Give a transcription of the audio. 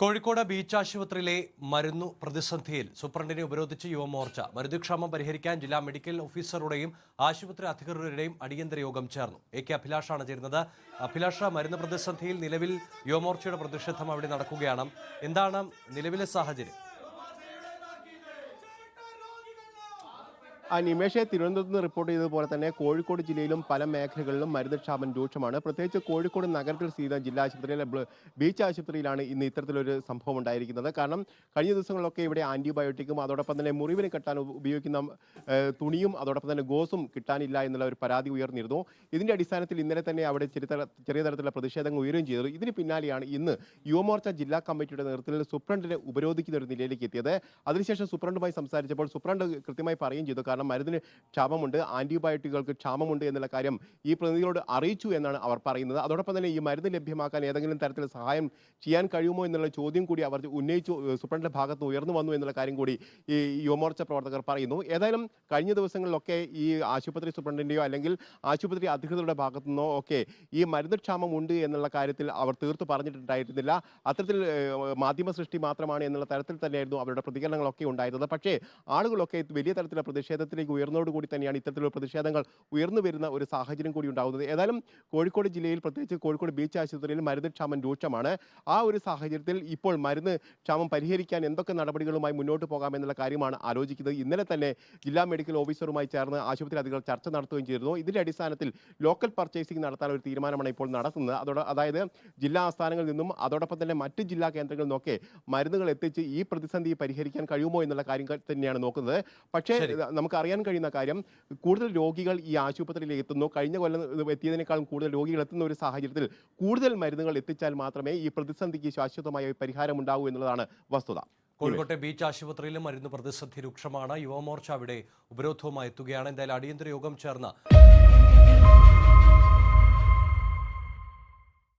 Kozhikode beach ആശുപത്രിയിലെ മരുന്നു പ്രതിസന്ധിയിൽ സൂപ്രണ്ടിനെ ഉപരോധിച്ച് യുവമോർച്ച. മരുന്നുക്ഷാമം പരിഹരിക്കാൻ ജില്ലാ മെഡിക്കൽ ഓഫീസറുടെയും ആശുപത്രി അധികൃതരുടെയും അടിയന്തര യോഗം ചേർന്നു. എ കെ അഭിലാഷാണ് ചേരുന്നത്. അഭിലാഷ മരുന്ന് പ്രതിസന്ധിയിൽ നിലവിൽ യുവമോർച്ചയുടെ പ്രതിഷേധം അവിടെ നടക്കുകയാണ്. എന്താണ് നിലവിലെ സാഹചര്യം? ആ നിമേഷെ തിരുവനന്തപുരത്ത് നിന്ന് റിപ്പോർട്ട് ചെയ്തതുപോലെ തന്നെ കോഴിക്കോട് ജില്ലയിലും പല മേഖലകളിലും മരുന്ന് ക്ഷാമം രൂക്ഷമാണ്. പ്രത്യേകിച്ച് കോഴിക്കോട് നഗരത്തിൽ സ്ഥിതി ജില്ലാ ആശുപത്രിയിലെ ബീച്ച് ആശുപത്രിയിലാണ് ഇന്ന് ഇത്തരത്തിലൊരു സംഭവം ഉണ്ടായിരിക്കുന്നത്. കാരണം കഴിഞ്ഞ ദിവസങ്ങളിലൊക്കെ ഇവിടെ ആന്റിബയോട്ടിക്കും അതോടൊപ്പം തന്നെ മുറിവിന് കെട്ടാൻ ഉപയോഗിക്കുന്ന തുണിയും അതോടൊപ്പം തന്നെ ഗോസും കിട്ടാനില്ല എന്നുള്ള ഒരു പരാതി ഉയർന്നിരുന്നു. ഇതിന്റെ അടിസ്ഥാനത്തിൽ ഇന്നലെ തന്നെ അവിടെ ചെറിയ തരത്തിലുള്ള പ്രതിഷേധങ്ങൾ ഉയരുകയും ചെയ്തു. ഇതിന് പിന്നാലെയാണ് ഇന്ന് യുവമോർച്ച ജില്ലാ കമ്മിറ്റിയുടെ നേതൃത്വത്തിൽ സൂപ്രണ്ടിനെ ഉപരോധിക്കുന്ന ഒരു നിലയിലേക്ക് എത്തിയത്. അതിനുശേഷം സൂപ്രണ്ടുമായി സംസാരിച്ചപ്പോൾ സൂപ്രണ്ട് കൃത്യമായി പറയുകയും ചെയ്തു. കാരണം മരുന്നിന് ക്ഷാമമുണ്ട് ആന്റിബയോട്ടിക്കുകൾക്ക് ക്ഷാമമുണ്ട് എന്നുള്ള കാര്യം ഈ പ്രതിനിധികളോട് അറിയിച്ചു എന്നാണ് അവർ പറയുന്നത്. അതോടൊപ്പം തന്നെ ഈ മരുന്ന് ലഭ്യമാക്കാൻ ഏതെങ്കിലും തരത്തിൽ സഹായം ചെയ്യാൻ കഴിയുമോ എന്നുള്ള ചോദ്യം കൂടി അവർ ഉന്നയിച്ചു. സുപ്രണ്ടിന്റെ ഭാഗത്ത് ഉയർന്നു വന്നു എന്നുള്ള കാര്യം കൂടി ഈ യുവമോർച്ച പ്രവർത്തകർ പറയുന്നു. ഏതായാലും കഴിഞ്ഞ ദിവസങ്ങളിലൊക്കെ ഈ ആശുപത്രി സൂപ്രണ്ടിന്റെയോ അല്ലെങ്കിൽ ആശുപത്രി അധികൃതരുടെ ഭാഗത്തു നിന്നോ ഒക്കെ ഈ മരുന്ന് ക്ഷാമം ഉണ്ട് എന്നുള്ള കാര്യത്തിൽ അവർ തീർത്തു പറഞ്ഞിട്ടുണ്ടായിരുന്നില്ല. അത്തരത്തിൽ മാധ്യമ സൃഷ്ടി മാത്രമാണ് എന്നുള്ള തരത്തിൽ തന്നെയായിരുന്നു അവരുടെ പ്രതികരണങ്ങളൊക്കെ ഉണ്ടായിരുന്നത്. പക്ഷേ ആളുകളൊക്കെ വലിയ തരത്തിലുള്ള പ്രതിഷേധത്തിലേക്ക് ഉയർന്നതോടുകൂടി തന്നെയാണ് ഇത്തരത്തിലുള്ള പ്രതിഷേധങ്ങൾ ഉയർന്നു വരുന്ന ഒരു സാഹചര്യം കൂടി ഉണ്ടാകുന്നത്. ഏതായാലും കോഴിക്കോട് ജില്ലയിൽ പ്രത്യേകിച്ച് കോഴിക്കോട് ബീച്ച് ആശുപത്രിയിൽ മരുന്ന് ക്ഷാമം രൂക്ഷമാണ്. ആ ഒരു സാഹചര്യത്തിൽ ഇപ്പോൾ മരുന്ന് ക്ഷാമം പരിഹരിക്കാൻ എന്തൊക്കെ നടപടികളുമായി മുന്നോട്ട് പോകാമെന്നുള്ള കാര്യമാണ് ആലോചിക്കുന്നത്. ഇന്നലെ തന്നെ ജില്ലാ മെഡിക്കൽ ഓഫീസറുമായി ചേർന്ന് ആശുപത്രി അധികൃതർ ചർച്ച നടത്തുകയും ചെയ്തിരുന്നു. ഇതിന്റെ അടിസ്ഥാനത്തിൽ ലോക്കൽ പർച്ചേസിംഗ് നടത്താൻ ഒരു തീരുമാനമാണ് ഇപ്പോൾ നടത്തുന്നത്. അതോടെ അതായത് ജില്ലാ ആസ്ഥാനങ്ങളിൽ നിന്നും അതോടൊപ്പം തന്നെ മറ്റ് ജില്ലാ കേന്ദ്രങ്ങളിൽ നിന്നൊക്കെ മരുന്നുകൾ എത്തിച്ച് ഈ പ്രതിസന്ധി പരിഹരിക്കാൻ കഴിയുമോ എന്നുള്ള കാര്യം തന്നെയാണ് നോക്കുന്നത്. പക്ഷേ. നമുക്ക് അറിയാൻ കഴിയുന്ന കാര്യം കൂടുതൽ രോഗികൾ ഈ ആശുപത്രിയിൽ എത്തുന്നു. കഴിഞ്ഞ കൊല്ലം എത്തിയതിനേക്കാളും കൂടുതൽ രോഗികൾ എത്തുന്ന ഒരു സാഹചര്യത്തിൽ കൂടുതൽ മരുന്നുകൾ എത്തിച്ചാൽ മാത്രമേ ഈ പ്രതിസന്ധിക്ക് ശാശ്വതമായ പരിഹാരം ഉണ്ടാകൂ എന്നുള്ളതാണ് വസ്തുത. കോഴിക്കോട്ടെ ബീച്ച് ആശുപത്രിയിലും മരുന്ന് പ്രതിസന്ധി രൂക്ഷമാണ്. യുവമോർച്ച അവിടെ ഉപരോധവുമായി എത്തുകയാണ്. എന്തായാലും അടിയന്തര യോഗം ചേർന്ന്